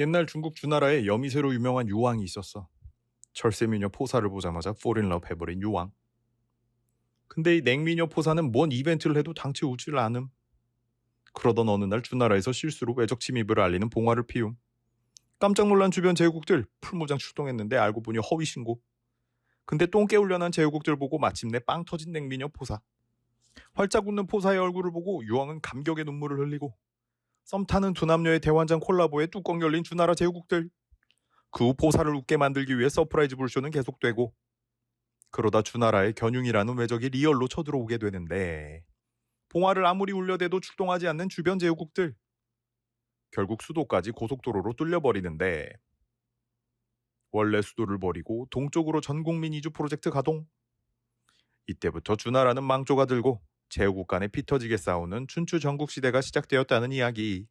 옛날 중국 주나라에 여미새로 유명한 유왕이 있었어. 철새미녀 포사를 보자마자 폴인럽 해버린 유왕. 근데 이 냉미녀 포사는 뭔 이벤트를 해도 당최 우지를 않음. 그러던 어느 날 주나라에서 실수로 외적 침입을 알리는 봉화를 피움. 깜짝 놀란 주변 제국들 풀무장 출동했는데 알고 보니 허위 신고. 근데 똥 깨울려난 제국들 보고 마침내 빵 터진 냉미녀 포사. 활짝 웃는 포사의 얼굴을 보고 유왕은 감격의 눈물을 흘리고 썸 타는 두 남녀의 대환장 콜라보에 뚜껑 열린 주나라 제국들. 그 후 포사를 웃게 만들기 위해 서프라이즈 불쇼는 계속되고 그러다 주나라의 견융이라는 외적이 리얼로 쳐들어오게 되는데 봉화를 아무리 울려대도 출동하지 않는 주변 제국들. 결국 수도까지 고속도로로 뚫려버리는데 원래 수도를 버리고 동쪽으로 전국민 이주 프로젝트 가동. 이때부터 주나라는 망조가 들고 제국 간에 피 터지게 싸우는 춘추 전국 시대가 시작되었다는 이야기.